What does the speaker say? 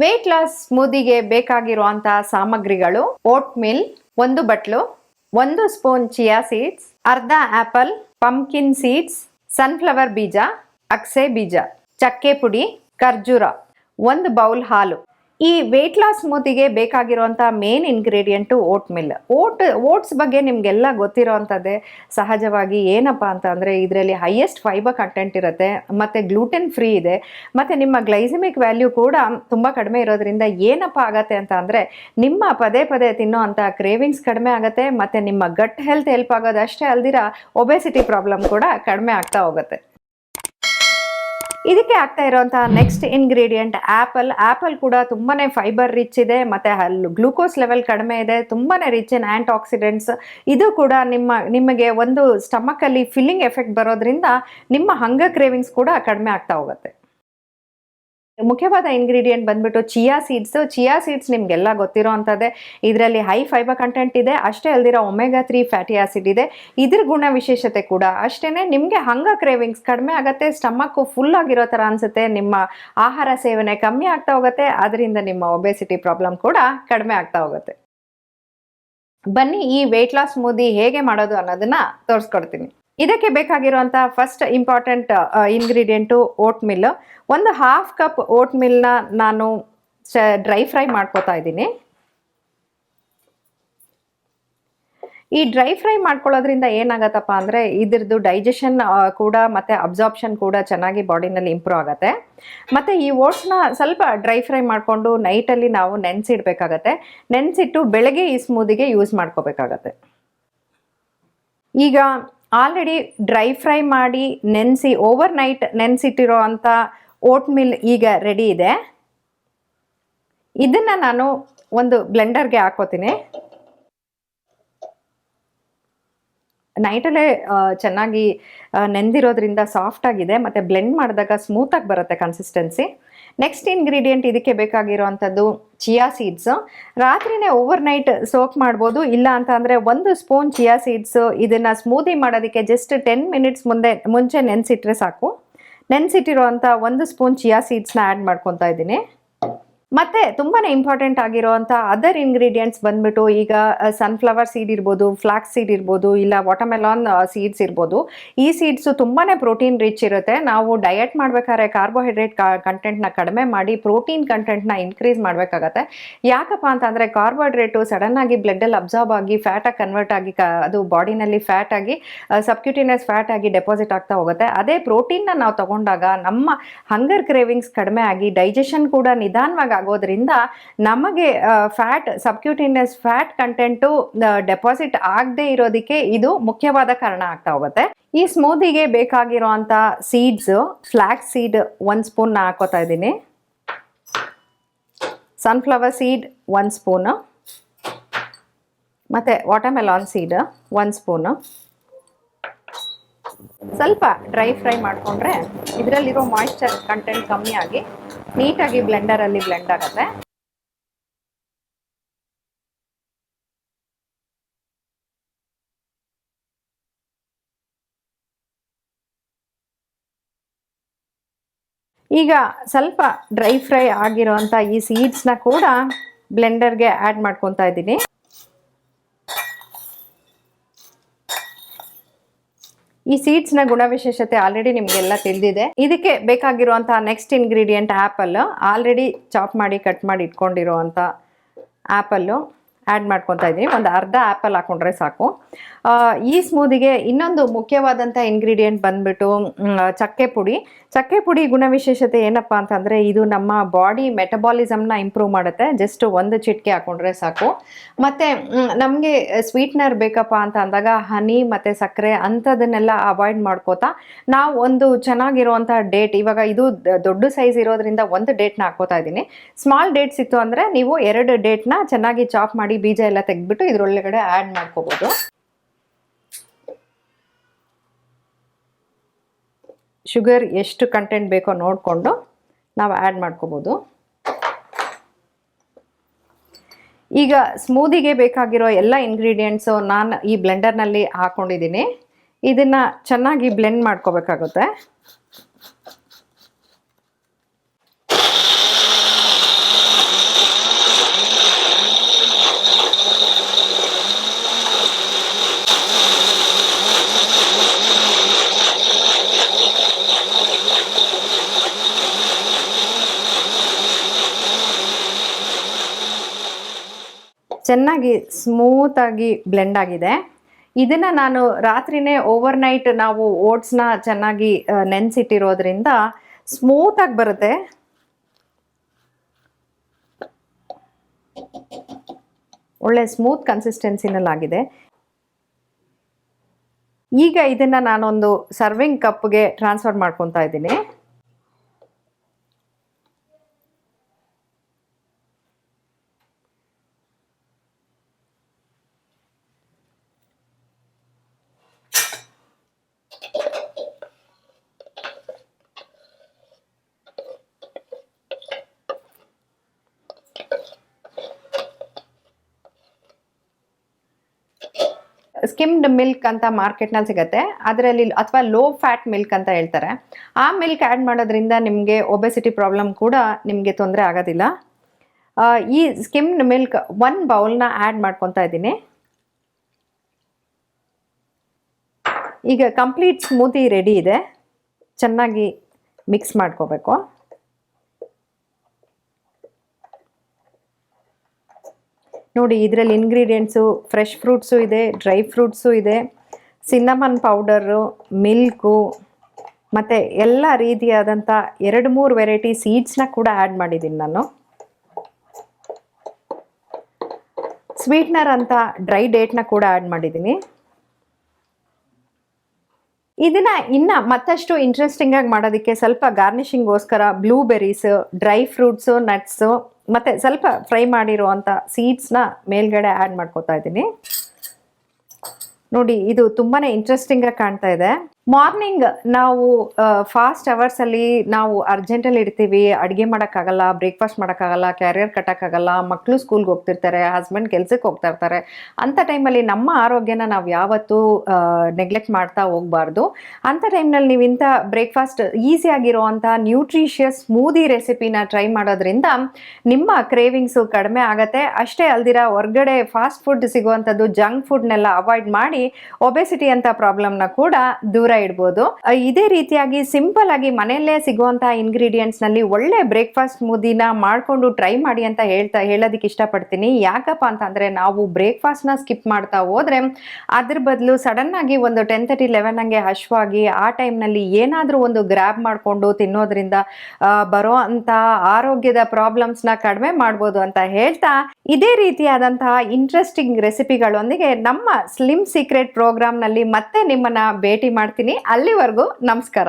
Weight loss ಸ್ಮೂದಿಗೆ ಬೇಕಾಗಿರುವಂತಹ ಸಾಮಗ್ರಿಗಳು vote mill ಒಂದು ಬಟ್ಲು, ಒಂದು ಸ್ಪೂನ್ ಚಿಯಾ ಸೀಡ್ಸ್ ಅರ್ಧ ಆಪಲ್ ಪಂಪ್ಕಿನ್ ಸೀಡ್ಸ್ ಸನ್ಫ್ಲವರ್ ಬೀಜ, ಅಕ್ಸೆ ಬೀಜ, ಚಕ್ಕೆ ಪುಡಿ, ಖರ್ಜೂರ, ಒಂದು ಬೌಲ್ ಹಾಲು. ಈ ವೇಟ್ ಲಾಸ್ ಸ್ಮೂತಿಗೆ ಬೇಕಾಗಿರುವಂಥ main ingredient oat meal oat oats ಬಗ್ಗೆ ನಿಮಗೆಲ್ಲ ಗೊತ್ತಿರೋವಂಥದ್ದೇ ಸಹಜವಾಗಿ ಏನಪ್ಪ ಅಂತ ಅಂದರೆ ಇದರಲ್ಲಿ ಹೈಯೆಸ್ಟ್ ಫೈಬರ್ ಕಂಟೆಂಟ್ ಇರುತ್ತೆ, ಮತ್ತು ಗ್ಲೂಟೆನ್ ಫ್ರೀ ಇದೆ, ಮತ್ತು ನಿಮ್ಮ ಗ್ಲೈಸಮಿಕ್ ವ್ಯಾಲ್ಯೂ ಕೂಡ ತುಂಬ ಕಡಿಮೆ ಇರೋದ್ರಿಂದ ಏನಪ್ಪ ಆಗತ್ತೆ ಅಂತ ಅಂದರೆ ನಿಮ್ಮ ಪದೇ ಪದೇ ತಿನ್ನೋ ಕ್ರೇವಿಂಗ್ಸ್ ಕಡಿಮೆ ಆಗುತ್ತೆ, ಮತ್ತು ನಿಮ್ಮ ಗಟ್ ಹೆಲ್ತ್ ಹೆಲ್ಪ್ ಆಗೋದು ಅಷ್ಟೇ ಅಲ್ದಿರ ಒಬೆಸಿಟಿ ಪ್ರಾಬ್ಲಮ್ ಕೂಡ ಕಡಿಮೆ ಆಗ್ತಾ ಹೋಗುತ್ತೆ. ಇದಕ್ಕೆ ಆಗ್ತಾ ಇರುವಂತಹ ನೆಕ್ಸ್ಟ್ ಇಂಗ್ರೀಡಿಯೆಂಟ್ ಆಪಲ್ ಆಪಲ್ ಕೂಡ ತುಂಬಾನೇ ಫೈಬರ್ ರಿಚ್ ಇದೆ, ಮತ್ತೆ ಅಲ್ಲಿ ಗ್ಲೂಕೋಸ್ ಲೆವೆಲ್ ಕಡಿಮೆ ಇದೆ, ತುಂಬಾನೇ ರಿಚ್ ಇನ್ ಆಂಟಿ ಆಕ್ಸಿಡೆಂಟ್ಸ್ ಇದು ಕೂಡ ನಿಮ್ಮ, ನಿಮಗೆ ಒಂದು ಸ್ಟಮಕ್ ಅಲ್ಲಿ ಫಿಲ್ಲಿಂಗ್ ಎಫೆಕ್ಟ್ ಬರೋದ್ರಿಂದ ನಿಮ್ಮ ಹಂಗ ಕ್ರೇವಿಂಗ್ಸ್ ಕೂಡ ಕಡಿಮೆ ಆಗ್ತಾ ಹೋಗುತ್ತೆ. ಮುಖ್ಯವಾದ ಇಂಗ್ರೀಡಿಯೆಂಟ್ ಬಂದ್ಬಿಟ್ಟು ಚಿಯಾ ಸೀಡ್ಸ್ ಚಿಯಾ ಸೀಡ್ಸ್ ನಿಮ್ಗೆಲ್ಲ ಗೊತ್ತಿರೋ ಅಂಥದ್ದೇ. ಇದರಲ್ಲಿ ಹೈ ಫೈಬರ್ ಕಂಟೆಂಟ್ ಇದೆ, ಅಷ್ಟೇ ಅಲ್ದಿರೋ ಒಮೆಗಾ ತ್ರೀ ಫ್ಯಾಟಿ ಆಸಿಡ್ ಇದೆ. ಇದ್ರ ಗುಣ ವಿಶೇಷತೆ ಕೂಡ ಅಷ್ಟೇನೆ, ನಿಮಗೆ ಹಂಗ ಕ್ರೇವಿಂಗ್ಸ್ ಕಡಿಮೆ ಆಗುತ್ತೆ ಸ್ಟಮಕ್ ಫುಲ್ ಆಗಿರೋ ಥರ ಅನ್ಸುತ್ತೆ, ನಿಮ್ಮ ಆಹಾರ ಸೇವನೆ ಕಮ್ಮಿ ಆಗ್ತಾ ಹೋಗುತ್ತೆ ಅದರಿಂದ ನಿಮ್ಮ ಒಬೆಸಿಟಿ ಪ್ರಾಬ್ಲಮ್ ಕೂಡ ಕಡಿಮೆ ಆಗ್ತಾ ಹೋಗುತ್ತೆ. ಬನ್ನಿ ಈ ವೆಯ್ಟ್ ಲಾಸ್ ಮೂದಿ ಹೇಗೆ ಮಾಡೋದು ಅನ್ನೋದನ್ನ ತೋರಿಸ್ಕೊಡ್ತೀನಿ. ಇದಕ್ಕೆ ಬೇಕಾಗಿರುವಂತಹ first important ingredient oat meal ಒಂದು ಹಾಫ್ ಕಪ್ ಓಟ್ ಮಿಲ್ನ ನಾನು ಡ್ರೈ ಫ್ರೈ ಮಾಡ್ಕೋತಾ ಇದ್ದೀನಿ. ಈ ಡ್ರೈ ಫ್ರೈ ಮಾಡ್ಕೊಳ್ಳೋದ್ರಿಂದ ಏನಾಗತ್ತಪ್ಪ ಅಂದರೆ ಇದ್ರದ್ದು ಡೈಜೆಷನ್ ಕೂಡ ಮತ್ತು ಅಬ್ಸಾರ್ಪ್ಷನ್ ಕೂಡ ಚೆನ್ನಾಗಿ ಬಾಡಿನಲ್ಲಿ ಇಂಪ್ರೂವ್ ಆಗುತ್ತೆ. ಮತ್ತು ಈ ಓಟ್ಸ್ನ ಸ್ವಲ್ಪ ಡ್ರೈ ಫ್ರೈ ಮಾಡಿಕೊಂಡು ನೈಟಲ್ಲಿ ನಾವು ನೆನೆಸಿಡ್ಬೇಕಾಗತ್ತೆ. ನೆನೆಸಿಟ್ಟು ಬೆಳಗ್ಗೆ ಈ ಸ್ಮೂದಿಗೆ ಯೂಸ್ ಮಾಡ್ಕೋಬೇಕಾಗತ್ತೆ. ಈಗ ಆಲ್ರೆಡಿ ಡ್ರೈ ಫ್ರೈ ಮಾಡಿ ನೆನೆಸಿ ಓವರ್ ನೈಟ್ ನೆನೆಸಿಟ್ಟಿರೋ ಅಂಥ ಓಟ್ ಮಿಲ್ ಈಗ ರೆಡಿ ಇದೆ. ಇದನ್ನು ನಾನು ಒಂದು ಬ್ಲೆಂಡರ್ಗೆ ಹಾಕೋತೀನಿ. ನೈಟಲ್ಲೇ ಚೆನ್ನಾಗಿ ನೆಂದಿರೋದ್ರಿಂದ ಸಾಫ್ಟ್ ಆಗಿದೆ, ಮತ್ತು ಬ್ಲೆಂಡ್ ಮಾಡಿದಾಗ ಸ್ಮೂತಾಗಿ ಬರುತ್ತೆ ಕನ್ಸಿಸ್ಟೆನ್ಸಿ ನೆಕ್ಸ್ಟ್ ಇಂಗ್ರೀಡಿಯೆಂಟ್ ಇದಕ್ಕೆ ಬೇಕಾಗಿರುವಂಥದ್ದು ಚಿಯಾ ಸೀಡ್ಸು ರಾತ್ರಿನೇ ಓವರ್ ನೈಟ್ ಸೋಕ್ ಮಾಡ್ಬೋದು, ಇಲ್ಲ ಅಂತ ಅಂದರೆ ಒಂದು ಸ್ಪೂನ್ ಚಿಯಾ ಸೀಡ್ಸ್ ಇದನ್ನು ಸ್ಮೂದಿ ಮಾಡೋದಕ್ಕೆ ಜಸ್ಟ್ ಟೆನ್ ಮಿನಿಟ್ಸ್ ಮುಂದೆ, ಮುಂಚೆ ನೆನೆಸಿಟ್ರೆ ಸಾಕು. ನೆನೆಸಿಟ್ಟಿರುವಂಥ ಒಂದು ಸ್ಪೂನ್ ಚಿಯಾ ಸೀಡ್ಸ್ನ ಆ್ಯಡ್ ಮಾಡ್ಕೊತಾ ಇದ್ದೀನಿ. ಮತ್ತೆ ತುಂಬಾನೇ ಇಂಪಾರ್ಟೆಂಟ್ ಆಗಿರೋವಂಥ ಅದರ್ ಇಂಗ್ರೀಡಿಯೆಂಟ್ಸ್ ಬಂದ್ಬಿಟ್ಟು ಈಗ ಸನ್ಫ್ಲವರ್ ಸೀಡ್ ಇರ್ಬೋದು ಫ್ಲಾಕ್ಸ್ ಸೀಡ್ ಇರ್ಬೋದು, ಇಲ್ಲ ವಾಟರ್ಮೆಲಾನ್ ಸೀಡ್ಸ್ ಇರ್ಬೋದು. ಈ ಸೀಡ್ಸ್ ತುಂಬಾನೇ ಪ್ರೋಟೀನ್ ರಿಚ್ ಇರುತ್ತೆ. ನಾವು ಡಯಟ್ ಮಾಡ್ಬೇಕಾದ್ರೆ ಕಾರ್ಬೋಹೈಡ್ರೇಟ್ ಕಂಟೆಂಟ್ನ ಕಡಿಮೆ ಮಾಡಿ ಪ್ರೋಟೀನ್ ಕಂಟೆಂಟ್ನ ಇನ್ಕ್ರೀಸ್ ಮಾಡ್ಬೇಕಾಗತ್ತೆ. ಯಾಕಪ್ಪ ಅಂತಂದ್ರೆ ಕಾರ್ಬೋಹೈಡ್ರೇಟು ಸಡನ್ ಆಗಿ ಬ್ಲಡ್ಡಲ್ಲಿ ಅಬ್ಸಾರ್ಬ್ ಆಗಿ ಫ್ಯಾಟ್ ಆಗಿ ಕನ್ವರ್ಟ್ ಆಗಿ ಅದು ಬಾಡಿನಲ್ಲಿ ಫ್ಯಾಟ್ ಆಗಿ ಸಬ್ಕ್ಯೂಟಿನಿಯಸ್ ಫ್ಯಾಟ್ ಆಗಿ ಡೆಪಾಸಿಟ್ ಆಗ್ತಾ ಹೋಗುತ್ತೆ. ಅದೇ ಪ್ರೋಟೀನ್ನ ನಾವು ತಗೊಂಡಾಗ ನಮ್ಮ ಹಂಗರ್ ಕ್ರೇವಿಂಗ್ಸ್ ಕಡಿಮೆ ಆಗಿ ಡೈಜೆಷನ್ ಕೂಡ ನಿಧಾನವಾಗಿ ಆಗೋದ್ರಿಂದ ನಮಗೆ fat subcutaneous fat content deposit ಆಗದೆ ಇರೋದಕ್ಕೆ ಇದು ಮುಖ್ಯವಾದ ಕಾರಣ ಆಗ್ತಾ ಹೋಗುತ್ತೆ. ಈ ಸ್ಮೂದಿಗೆ ಬೇಕಾಗಿರುವಂಥ ಸೀಡ್ಸ್ ಫ್ಲಾಕ್ಸ್ ಸೀಡ್ ಒಂದು ಸ್ಪೂನ್ನ ಹಾಕೋತಾ ಇದ್ದೀನಿ. ಸನ್ಫ್ಲವರ್ ಸೀಡ್ ಒಂದು ಸ್ಪೂನು ಮತ್ತು ವಾಟರ್ಮೆಲಾನ್ ಸೀಡ್ ಒಂದು ಸ್ಪೂನ್ ಸ್ವಲ್ಪ ಡ್ರೈ ಫ್ರೈ ಮಾಡಿಕೊಂಡ್ರೆ ಇದರಲ್ಲಿರೋ ಮಾಯಿಶ್ಚರ್ ಕಂಟೆಂಟ್ ಕಮ್ಮಿ ಆಗಿ ನೀಟಾಗಿ ಬ್ಲೆಂಡರಲ್ಲಿ ಬ್ಲೆಂಡ್ ಆಗುತ್ತೆ. ಈಗ ಸ್ವಲ್ಪ ಡ್ರೈ ಫ್ರೈ ಆಗಿರೋಂಥ ಈ ಸೀಡ್ಸ್ನ ಕೂಡ ಬ್ಲೆಂಡರ್ಗೆ ಆ್ಯಡ್ ಮಾಡ್ಕೊತಾ ಇದ್ದೀನಿ. ಈ ಸೀಡ್ಸ್ನ ಗುಣವಿಶೇಷತೆ ಆಲ್ರೆಡಿ ನಿಮ್ಗೆಲ್ಲ ತಿಳಿದಿದೆ. ಇದಕ್ಕೆ ಬೇಕಾಗಿರುವಂತಹ next ingredient apple already chop ಮಾಡಿ ಕಟ್ ಮಾಡಿ ಇಟ್ಕೊಂಡಿರುವಂಥ ಆ್ಯಪಲ್ಲು ಆ್ಯಡ್ ಮಾಡ್ಕೊತಾ ಇದ್ದೀನಿ. ಒಂದು ಅರ್ಧ ಆ್ಯಪಲ್ ಹಾಕೊಂಡ್ರೆ ಸಾಕು. ಈ ಸ್ಮೂದಿಗೆ ಇನ್ನೊಂದು ಮುಖ್ಯವಾದಂಥ ಇಂಗ್ರೀಡಿಯೆಂಟ್ ಬಂದ್ಬಿಟ್ಟು ಚಕ್ಕೆ ಪುಡಿ. ಚಕ್ಕೆ ಪುಡಿ ಗುಣವಿಶೇಷತೆ ಏನಪ್ಪ ಅಂತಂದರೆ ಇದು ನಮ್ಮ ಬಾಡಿ ಮೆಟಬಾಲಿಸಮ್ನ ಇಂಪ್ರೂವ್ ಮಾಡುತ್ತೆ. ಜಸ್ಟ್ ಒಂದು ಚಿಟಿಕೆ ಹಾಕೊಂಡ್ರೆ ಸಾಕು. ಮತ್ತು ನಮಗೆ ಸ್ವೀಟ್ನರ್ ಬೇಕಪ್ಪ ಅಂತ ಅಂದಾಗ ಹನಿ ಮತ್ತು ಸಕ್ಕರೆ ಅಂಥದನ್ನೆಲ್ಲ ಅವಾಯ್ಡ್ ಮಾಡ್ಕೋತಾ ನಾವು ಒಂದು ಚೆನ್ನಾಗಿರುವಂಥ ಡೇಟ್ ಇವಾಗ ಇದು ದೊಡ್ಡ ಸೈಜ್ ಇರೋದ್ರಿಂದ ಒಂದು ಡೇಟ್ನ ಹಾಕೋತಾ ಇದ್ದೀನಿ. ಸ್ಮಾಲ್ ಡೇಟ್ಸ್ ಇತ್ತು ಅಂದರೆ ನೀವು ಎರಡು ಡೇಟ್ನ ಚೆನ್ನಾಗಿ ಚಾಪ್ ಮಾಡಿ ಬೀಜ ಎಲ್ಲ ತೆಗೆದ್ಬಿಟ್ಟು ಇದರೊಳಗಡೆ ಆ್ಯಡ್ ಮಾಡ್ಕೋಬೋದು. ಶುಗರ್ ಎಷ್ಟು ಕಂಟೆಂಟ್ ಬೇಕೋ ನೋಡಿಕೊಂಡು ನಾವು ಆ್ಯಡ್ ಮಾಡ್ಕೋಬೋದು. ಈಗ ಸ್ಮೂದಿಗೆ ಬೇಕಾಗಿರೋ ಎಲ್ಲ ಇಂಗ್ರೀಡಿಯೆಂಟ್ಸು ನಾನು ಈ ಬ್ಲೆಂಡರ್ನಲ್ಲಿ ಹಾಕ್ಕೊಂಡಿದ್ದೀನಿ ಇದನ್ನು ಚೆನ್ನಾಗಿ ಬ್ಲೆಂಡ್ ಮಾಡ್ಕೋಬೇಕಾಗುತ್ತೆ. ಚೆನ್ನಾಗಿ ಸ್ಮೂತಾಗಿ ಬ್ಲೆಂಡ್ ಆಗಿದೆ. ಇದನ್ನು ನಾನು ರಾತ್ರಿನೇ ಓವರ್ ನೈಟ್ ನಾವು ಓಟ್ಸ್ನ ಚೆನ್ನಾಗಿ ನೆನೆಸಿಟ್ಟಿರೋದ್ರಿಂದ ಸ್ಮೂತಾಗಿ ಬರುತ್ತೆ. ಒಳ್ಳೆ ಸ್ಮೂತ್ ಕನ್ಸಿಸ್ಟೆನ್ಸಿನಲ್ಲಾಗಿದೆ ಈಗ ಇದನ್ನು ನಾನೊಂದು ಸರ್ವಿಂಗ್ ಕಪ್ಗೆ ಟ್ರಾನ್ಸ್ಫರ್ ಮಾಡ್ಕೊತಾ ಇದ್ದೀನಿ. ಸ್ಕಿಮ್ಡ್ ಮಿಲ್ಕ್ ಅಂತ ಮಾರ್ಕೆಟ್ನಲ್ಲಿ ಸಿಗುತ್ತೆ. ಅದರಲ್ಲಿ ಅಥವಾ ಲೋ ಫ್ಯಾಟ್ ಮಿಲ್ಕ್ ಅಂತ ಹೇಳ್ತಾರೆ. ಆ ಮಿಲ್ಕ್ ಆ್ಯಡ್ ಮಾಡೋದ್ರಿಂದ ನಿಮಗೆ ಒಬೆಸಿಟಿ ಪ್ರಾಬ್ಲಮ್ ಕೂಡ ನಿಮಗೆ ತೊಂದರೆ ಆಗೋದಿಲ್ಲ. ಈ ಸ್ಕಿಮ್ಡ್ ಮಿಲ್ಕ್ ಒನ್ ಬೌಲ್ನ ಆ್ಯಡ್ ಮಾಡ್ಕೊತಾ ಇದ್ದೀನಿ. ಈಗ ಕಂಪ್ಲೀಟ್ ಸ್ಮೂತಿ ರೆಡಿ ಇದೆ. ಚೆನ್ನಾಗಿ ಮಿಕ್ಸ್ ಮಾಡ್ಕೋಬೇಕು. ನೋಡಿ, ಇದರಲ್ಲಿ ಇಂಗ್ರೀಡಿಯೆಂಟ್ಸು ಫ್ರೆಶ್ ಫ್ರೂಟ್ಸು ಇದೆ ಡ್ರೈ ಫ್ರೂಟ್ಸು ಇದೆ ಸಿನ್ನಮನ್ ಪೌಡರು ಮಿಲ್ಕು ಮತ್ತು ಎಲ್ಲ ರೀತಿಯಾದಂಥ ಎರಡು ಮೂರು ವೆರೈಟಿ ಸೀಡ್ಸ್ನ ಕೂಡ ಆ್ಯಡ್ ಮಾಡಿದ್ದೀನಿ ನಾನು. ಸ್ವೀಟ್ನರ್ ಅಂತ ಡ್ರೈ ಡೇಟ್ನ ಕೂಡ ಆ್ಯಡ್ ಮಾಡಿದ್ದೀನಿ. ಇದನ್ನ ಇನ್ನ ಮತ್ತಷ್ಟು ಇಂಟ್ರೆಸ್ಟಿಂಗಾಗಿ ಮಾಡೋದಕ್ಕೆ ಸ್ವಲ್ಪ ಗಾರ್ನಿಷಿಂಗ್ಗೋಸ್ಕರ ಬ್ಲೂಬೆರೀಸು ಡ್ರೈ ಫ್ರೂಟ್ಸು ನಟ್ಸು ಮತ್ತೆ ಸ್ವಲ್ಪ ಫ್ರೈ ಮಾಡಿರುವಂಥ ಸೀಡ್ಸ್ನ ಮೇಲ್ಗಡೆ ಆ್ಯಡ್ ಮಾಡ್ಕೋತಾ ಇದ್ದೀನಿ. ನೋಡಿ, ಇದು ತುಂಬಾನೇ ಇಂಟ್ರೆಸ್ಟಿಂಗಾಗಿ ಕಾಣ್ತಾ ಇದೆ. ಮಾರ್ನಿಂಗ್ ನಾವು ಫಾಸ್ಟ್ ಅವರ್ಸಲ್ಲಿ ನಾವು ಅರ್ಜೆಂಟಲ್ಲಿ ಇರ್ತೀವಿ. ಅಡುಗೆ ಮಾಡೋಕ್ಕಾಗಲ್ಲ ಬ್ರೇಕ್ಫಾಸ್ಟ್ ಮಾಡೋಕ್ಕಾಗಲ್ಲ ಕ್ಯಾರಿಯರ್ ಕಟ್ಟೋಕ್ಕಾಗಲ್ಲ ಮಕ್ಕಳು ಸ್ಕೂಲ್ಗೆ ಹೋಗ್ತಿರ್ತಾರೆ ಹಸ್ಬೆಂಡ್ ಕೆಲ್ಸಕ್ಕೆ ಹೋಗ್ತಾ ಇರ್ತಾರೆ. ಅಂಥ ಟೈಮಲ್ಲಿ ನಮ್ಮ ಆರೋಗ್ಯನ ನಾವು ಯಾವತ್ತೂ ನೆಗ್ಲೆಕ್ಟ್ ಮಾಡ್ತಾ ಹೋಗಬಾರ್ದು. ಅಂಥ ಟೈಮ್ನಲ್ಲಿ ನೀವು ಇಂಥ ಬ್ರೇಕ್ಫಾಸ್ಟ್ ಈಸಿಯಾಗಿರುವಂಥ ನ್ಯೂಟ್ರಿಷಿಯಸ್ ಸ್ಮೂದಿ ರೆಸಿಪಿನ ಟ್ರೈ ಮಾಡೋದ್ರಿಂದ ನಿಮ್ಮ ಕ್ರೇವಿಂಗ್ಸು ಕಡಿಮೆ ಆಗುತ್ತೆ. ಅಷ್ಟೇ ಅಲ್ದಿರ ಹೊರ್ಗಡೆ ಫಾಸ್ಟ್ ಫುಡ್ ಸಿಗುವಂಥದ್ದು ಜಂಕ್ ಫುಡ್ನೆಲ್ಲ ಅವಾಯ್ಡ್ ಮಾಡಿ ಒಬೆಸಿಟಿ ಅಂತ ಪ್ರಾಬ್ಲಮ್ನ ಕೂಡ ದೂರ ಇಡ್ಬೋದು. ಇದೇ ರೀತಿಯಾಗಿ ಸಿಂಪಲ್ ಆಗಿ ಮನೆಯಲ್ಲೇ ಸಿಗುವಂತಹ ಇಂಗ್ರೀಡಿಯೆಂಟ್ಸ್ನಲ್ಲಿ ಒಳ್ಳೆ ಬ್ರೇಕ್ಫಾಸ್ಟ್ ಮುದಿನ ಮಾಡ್ಕೊಂಡು ಟ್ರೈ ಮಾಡಿ ಅಂತ ಹೇಳ್ತಾ, ಹೇಳೋದಕ್ಕೆ ಇಷ್ಟಪಡ್ತೀನಿ. ಯಾಕಪ್ಪ ಅಂತಂದ್ರೆ ನಾವು ಬ್ರೇಕ್ಫಾಸ್ಟ್ನ ಸ್ಕಿಪ್ ಮಾಡ್ತಾ ಹೋದ್ರೆ ಅದ್ರ ಬದಲು ಸಡನ್ ಆಗಿ ಒಂದು ಟೆನ್ ತರ್ಟಿ ಲೆವೆನ್ ಹಂಗೆ ಹಶ್ವಾಗಿ ಆ ಟೈಮ್ನಲ್ಲಿ ಏನಾದರೂ ಒಂದು ಗ್ರ್ಯಾಬ್ ಮಾಡಿಕೊಂಡು ತಿನ್ನೋದ್ರಿಂದ ಬರೋ ಅಂತ ಆರೋಗ್ಯದ ಪ್ರಾಬ್ಲಮ್ಸ್ನ ಕಡಿಮೆ ಮಾಡ್ಬೋದು ಅಂತ ಹೇಳ್ತಾ, ಇದೇ ರೀತಿಯಾದಂತಹ ಇಂಟ್ರೆಸ್ಟಿಂಗ್ ರೆಸಿಪಿಗಳೊಂದಿಗೆ ನಮ್ಮ ಸ್ಲಿಮ್ ಸೀಕ್ರೆಟ್ ಪ್ರೋಗ್ರಾಮ್ನಲ್ಲಿ ಮತ್ತೆ ನಿಮ್ಮನ್ನ ಭೇಟಿ ಮಾಡ್ತೀನಿ. ಅಲ್ಲಿವರೆಗೂ ನಮಸ್ಕಾರ.